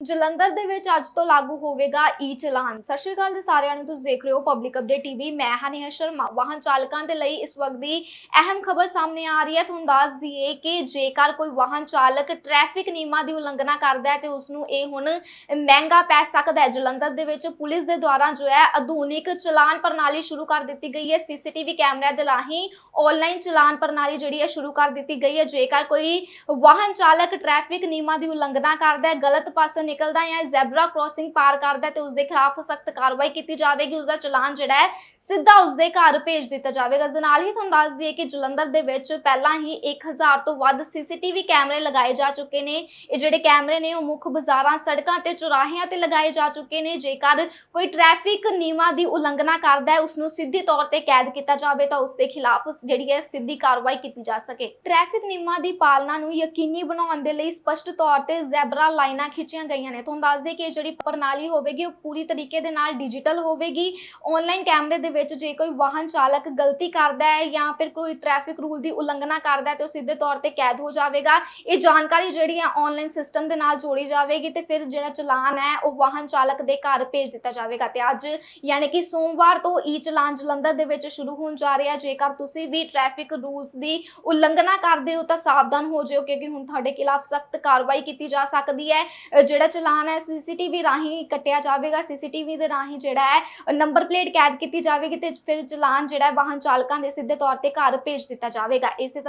ਜਲੰਧਰ ਦੇ ਵਿੱਚ ਅੱਜ ਤੋਂ ਲਾਗੂ ਹੋਵੇਗਾ ਈ ਚਲਾਨ ਸਤਿ ਸ਼੍ਰੀ ਅਕਾਲ ਜੀ ਸਾਰਿਆਂ ਨੂੰ, ਤੁਸੀਂ ਦੇਖ ਰਹੇ ਹੋ ਪਬਲਿਕ ਅਪਡੇਟ ਟੀਵੀ ਮੈਂ ਹਾਂ ਸ਼ਰਮਾ। ਵਾਹਨ ਚਾਲਕਾਂ ਦੇ ਲਈ ਇਸ ਵਕਤ ਦੀ ਅਹਿਮ ਖਬਰ ਸਾਹਮਣੇ ਆ ਰਹੀ ਹੈ। ਤੁਹਾਨੂੰ ਦੱਸ ਦਈਏ ਕਿ ਜੇਕਰ ਕੋਈ ਵਾਹਨ ਚਾਲਕ ਟ੍ਰੈਫਿਕ ਨਿਯਮਾਂ ਦੀ ਉਲੰਘਣਾ ਕਰਦਾ ਹੈ ਤੇ ਉਸ ਨੂੰ ਇਹ ਹੁਣ ਮਹਿੰਗਾ ਪੈ ਸਕਦਾ ਹੈ। ਜਲੰਧਰ ਦੇ ਵਿੱਚ ਪੁਲਿਸ ਦੇ ਦੁਆਰਾ ਜੋ ਹੈ ਆਧੁਨਿਕ ਚਲਾਨ ਪ੍ਰਣਾਲੀ ਸ਼ੁਰੂ ਕਰ ਦਿੱਤੀ ਗਈ ਹੈ। ਸੀਸੀਟੀਵੀ ਕੈਮਰਿਆਂ ਦੇ ਰਾਹੀਂ ਆਨਲਾਈਨ ਚਲਾਨ ਪ੍ਰਣਾਲੀ ਜਿਹੜੀ ਹੈ ਸ਼ੁਰੂ ਕਰ ਦਿੱਤੀ ਗਈ ਹੈ। ਜੇਕਰ ਕੋਈ ਵਾਹਨ ਚਾਲਕ ਟ੍ਰੈਫਿਕ ਨਿਯਮਾਂ ਦੀ ਉਲੰਘਣਾ ਕਰਦਾ ਹੈ, ਗਲਤ ਪਾਸੇ ਨਿਕਲਦਾ ਹੈ, ਜ਼ੈਬਰਾ ਕ੍ਰਾਸਿੰਗ ਪਾਰ ਕਰਦਾ ਤੇ ਉਸ ਦੇ ਖਿਲਾਫ ਸਖਤ ਕਾਰਵਾਈ ਕੀਤੀ ਜਾਵੇਗੀ। ਉਸ ਦਾ ਚਲਾਨ ਜਿਹੜਾ ਹੈ, ਸਿੱਧਾ ਉਸ ਦੇ ਘਰ ਭੇਜ ਦਿੱਤਾ ਜਾਵੇਗਾ। ਇਸ ਹੀ ਤੁਹਾਨੂੰ ਦੱਸ ਦਈਏ ਕਿ ਜਲੰਧਰ ਦੇ ਵਿੱਚ ਪਹਿਲਾਂ ਹੀ 1000 ਤੋਂ ਵੱਧ ਸੀਸੀਟੀਵੀ ਕੈਮਰੇ ਲਗਾਏ ਜਾ ਚੁੱਕੇ ਨੇ। ਇਹ ਜਿਹੜੇ ਕੈਮਰੇ ਨੇ, ਉਹ ਮੁੱਖ ਬਾਜ਼ਾਰਾਂ, ਸੜਕਾਂ ਤੇ ਚੁਰਾਹਿਆਂ ਤੇ ਲਗਾਏ ਜਾ ਚੁੱਕੇ ਨੇ। ਜੇਕਰ ਕੋਈ ਟ੍ਰੈਫਿਕ ਨਿਯਮਾਂ ਦੀ ਉਲੰਘਣਾ ਕਰਦਾ ਹੈ ਉਸ ਨੂੰ ਸਿੱਧੀ ਤੌਰ ਤੇ ਕੈਦ ਕੀਤਾ ਜਾਵੇ ਤਾਂ ਉਸ ਦੇ ਖਿਲਾਫ ਜਿਹੜੀ ਹੈ, ਸਿੱਧੀ ਕਾਰਵਾਈ ਕੀਤੀ ਜਾ ਸਕੇ। ਟ੍ਰੈਫਿਕ ਨਿਯਮਾਂ ਦੀ ਪਾਲਣਾ ਨੂੰ ਯਕੀਨੀ ਬਣਾਉਣ ਦੇ ਲਈ ਸਪਸ਼ਟ ਤੌਰ ਤੇ ਜ਼ੈਬਰਾ ਲਾਈਨਾਂ ਖਿੱਚੀਆਂ ਗਈਆਂ ਨੇ। ਤੁਹਾਨੂੰ ਦੱਸ ਦੇ ਕਿ ਇਹ ਜਿਹੜੀ ਪ੍ਰਣਾਲੀ ਹੋਵੇਗੀ, ਉਹ ਪੂਰੀ ਤਰੀਕੇ ਦੇ ਨਾਲ ਡਿਜੀਟਲ ਹੋਵੇਗੀ। ਆਨਲਾਈਨ ਕੈਮਰੇ ਦੇ ਵਿੱਚ ਜੇ ਕੋਈ ਵਾਹਨ ਚਾਲਕ ਗਲਤੀ ਕਰਦਾ ਹੈ ਜਾਂ ਫਿਰ ਕੋਈ ਟ੍ਰੈਫਿਕ ਰੂਲ ਦੀ ਉਲੰਘਣਾ ਕਰਦਾ ਹੈ, ਤੇ ਉਹ ਸਿੱਧੇ ਤੌਰ ਤੇ ਕੈਦ ਹੋ ਜਾਵੇਗਾ। ਇਹ ਜਾਣਕਾਰੀ ਜਿਹੜੀ ਹੈ ਆਨਲਾਈਨ ਸਿਸਟਮ ਦੇ ਨਾਲ ਜੋੜੀ ਜਾਵੇਗੀ ਤੇ ਫਿਰ ਜਿਹੜਾ ਚਲਾਨ ਹੈ, ਉਹ ਵਾਹਨ ਚਾਲਕ ਦੇ ਘਰ ਭੇਜ ਦਿੱਤਾ ਜਾਵੇਗਾ। ਤੇ ਅੱਜ ਯਾਨੀ ਕਿ ਸੋਮਵਾਰ ਤੋਂ ਈ ਚਲਾਨ ਜਲੰਧਰ ਦੇ ਵਿੱਚ ਸ਼ੁਰੂ ਹੋਣ ਜਾ ਰਿਹਾ ਜੇਕਰ ਤੁਸੀਂ ਵੀ ਟ੍ਰੈਫਿਕ ਰੂਲਸ ਦੀ ਉਲੰਘਣਾ ਕਰਦੇ ਹੋ, ਤਾਂ ਸਾਵਧਾਨ ਹੋ ਜਾਓ, ਕਿਉਂਕਿ ਹੁਣ ਤੁਹਾਡੇ ਖਿਲਾਫ ਸਖਤ ਕਾਰਵਾਈ ਕੀਤੀ ਜਾ ਸਕਦੀ ਹੈ। ਜਿਹੜਾ ਚਲਾਨ ਹੈ ਸੀਸੀਟੀਵੀ ਰਾਹੀਂ ਕੱਟਿਆ ਜਾਵੇਗਾ ਸੀਸੀਟੀਵੀ ਦੇ ਰਾਹੀਂ ਜਿਹੜਾ ਹੈ ਨੰਬਰ ਪਲੇਟ ਕੈਦ ਕੀਤੀ ਜਾਵੇਗੀ ਤੇ ਫਿਰ ਚਲਾਨ ਜਿਹੜਾ ਵਾਹਨ ਚਾਲਕਾਂ ਦੇ ਸਿੱਧੇ ਤੌਰ ਤੇ ਘਰ ਭੇਜ ਦਿੱਤਾ ਜਾਵੇਗਾ। ਇਸੇ ਤਰ੍ਹਾਂ